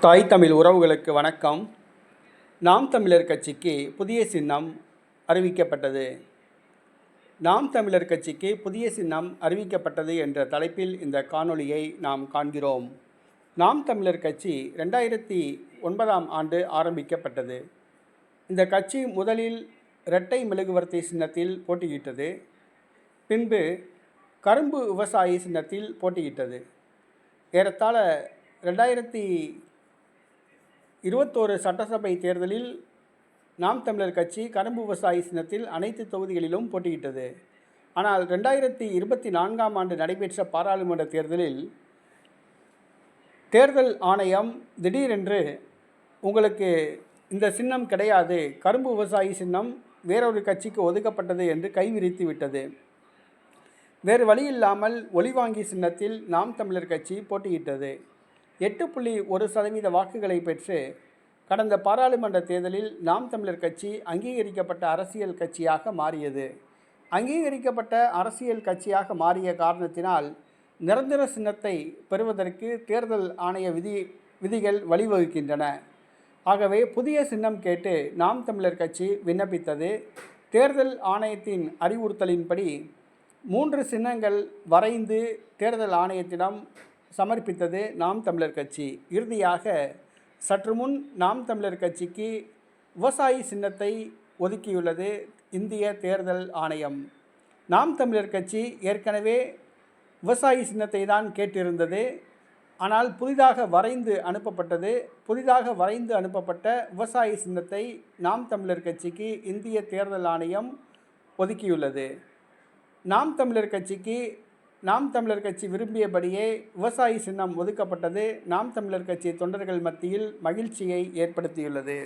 தாய் தமிழ் உறவுகளுக்கு வணக்கம். நாம் தமிழர் கட்சிக்கு புதிய சின்னம் அறிவிக்கப்பட்டது. நாம் தமிழர் கட்சிக்கு புதிய சின்னம் அறிவிக்கப்பட்டது என்ற தலைப்பில் இந்த காணொளியை நாம் காண்கிறோம். நாம் தமிழர் கட்சி ரெண்டாயிரத்தி ஒன்பதாம் ஆண்டு ஆரம்பிக்கப்பட்டது. இந்த கட்சி முதலில் இரட்டை மெழுகுவர்த்தி சின்னத்தில் போட்டியிட்டது. பின்பு கரும்பு விவசாயி சின்னத்தில் போட்டியிட்டது. ஏறத்தாழ ரெண்டாயிரத்தி இருபத்தோரு சட்டசபை தேர்தலில் நாம் தமிழர் கட்சி கரும்பு விவசாயி சின்னத்தில் அனைத்து தொகுதிகளிலும் போட்டியிட்டது. ஆனால் ரெண்டாயிரத்தி இருபத்தி நான்காம் ஆண்டு நடைபெற்ற பாராளுமன்ற தேர்தலில் தேர்தல் ஆணையம் திடீரென்று உங்களுக்கு இந்த சின்னம் கிடையாது கரும்பு விவசாயி சின்னம் வேறொரு கட்சிக்கு ஒதுக்கப்பட்டது என்று கைவிரித்து விட்டது. வேறு வழியில்லாமல் ஒளிவாங்கி சின்னத்தில் நாம் தமிழர் கட்சி போட்டியிட்டது. எட்டு புள்ளி ஒரு சதவீத வாக்குகளை பெற்று கடந்த பாராளுமன்ற தேர்தலில் நாம் தமிழர் கட்சி அங்கீகரிக்கப்பட்ட அரசியல் கட்சியாக மாறியது. அங்கீகரிக்கப்பட்ட அரசியல் கட்சியாக மாறிய காரணத்தினால் நிரந்தர சின்னத்தை பெறுவதற்கு தேர்தல் ஆணைய விதி விதிகள் வழிவகுக்கின்றன. ஆகவே புதிய சின்னம் கேட்டு நாம் தமிழர் கட்சி விண்ணப்பித்தது. தேர்தல் ஆணையத்தின் அறிவுறுத்தலின்படி மூன்று சின்னங்கள் வரைந்து தேர்தல் ஆணையத்திடம் சமர்ப்பித்தது நாம் தமிழர் கட்சி. இறுதியாக சற்று முன் நாம் தமிழர் கட்சிக்கு விவசாயி சின்னத்தை ஒதுக்கியுள்ளது இந்திய தேர்தல் ஆணையம். நாம் தமிழர் கட்சி ஏற்கனவே விவசாயி சின்னத்தை தான் கேட்டிருந்தது. ஆனால் புதிதாக வரைந்து அனுப்பப்பட்டது. புதிதாக வரைந்து அனுப்பப்பட்ட விவசாயி சின்னத்தை நாம் தமிழர் கட்சிக்கு இந்திய தேர்தல் ஆணையம் ஒதுக்கியுள்ளது. நாம் தமிழர் கட்சிக்கு நாம் தமிழர் கட்சி விரும்பியபடியே விவசாயி சின்னம் ஒதுக்கப்பட்டது. நாம் தமிழர் கட்சி தொண்டர்கள் மத்தியில் மகிழ்ச்சியை ஏற்படுத்தியுள்ளது.